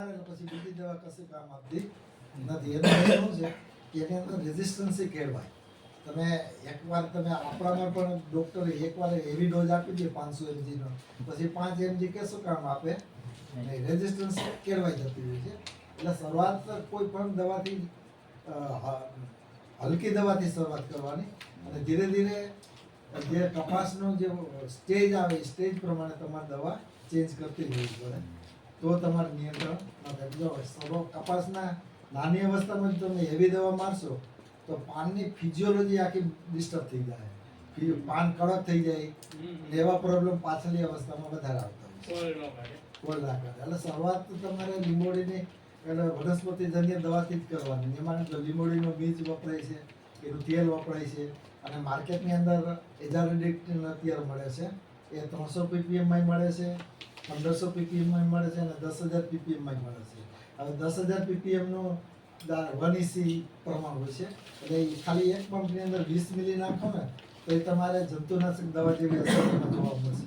પછી બીજી દવા કશું કામ આપતી નથી. એનું શું છે કે એની અંદર રેઝિસ્ટન્સી કેળવાય તમે એકવાર તમે આપણામાં પણ ડૉક્ટરે એકવાર એવી ડોઝ આપી દે પાંચસો એમજીનો પછી પાંચ એમજી કે શું કામ આપે? રેઝિસ્ટન્સ કેળવાઈ જતી હોય છે. એટલે શરૂઆત કોઈ પણ દવાથી હલકી દવાથી શરૂઆત કરવાની. અને ધીરે ધીરે જે કપાસનો જે સ્ટેજ આવે સ્ટેજ પ્રમાણે તમારે દવા ચેન્જ કરતી રહેવી પડે. તો તમારે નિયંત્રણ ન થાય જો સર્વ કપાસના નાની અવસ્થામાં જ તમે હેવી દવા મારશો તો પાનની ફિઝિયોલોજી આખી ડિસ્ટર્બ થઈ જાય. પાન કડક થઈ જાય. લેવા પ્રોબ્લેમ પાછળની અવસ્થામાં વધારે આવતા હોય કોલ ના કરે. એટલે શરૂઆત તો તમારે લીંબોડીની એટલે વનસ્પતિજન્ય દવાથી જ કરવાની. એમાં લીંબોડીનો બીજ વપરાય છે એનું તેલ વપરાય છે અને માર્કેટની અંદર એજારેડિક્ટિન અત્યારે મળે છે. એ ત્રણસો પીપીએમમાં મળે છે. પંદરસો પીપીએમમાં મળે છે અને દસ હજાર પીપીએમમાં મળે છે. હવે દસ હજાર પીપીએમનું વન ઇસી પ્રમાણ હોય છે. એટલે ખાલી એક પંપની અંદર વીસ મિલી નાખો ને તો એ તમારે જંતુનાશક દવા જેવી અસર જોવા મળશે.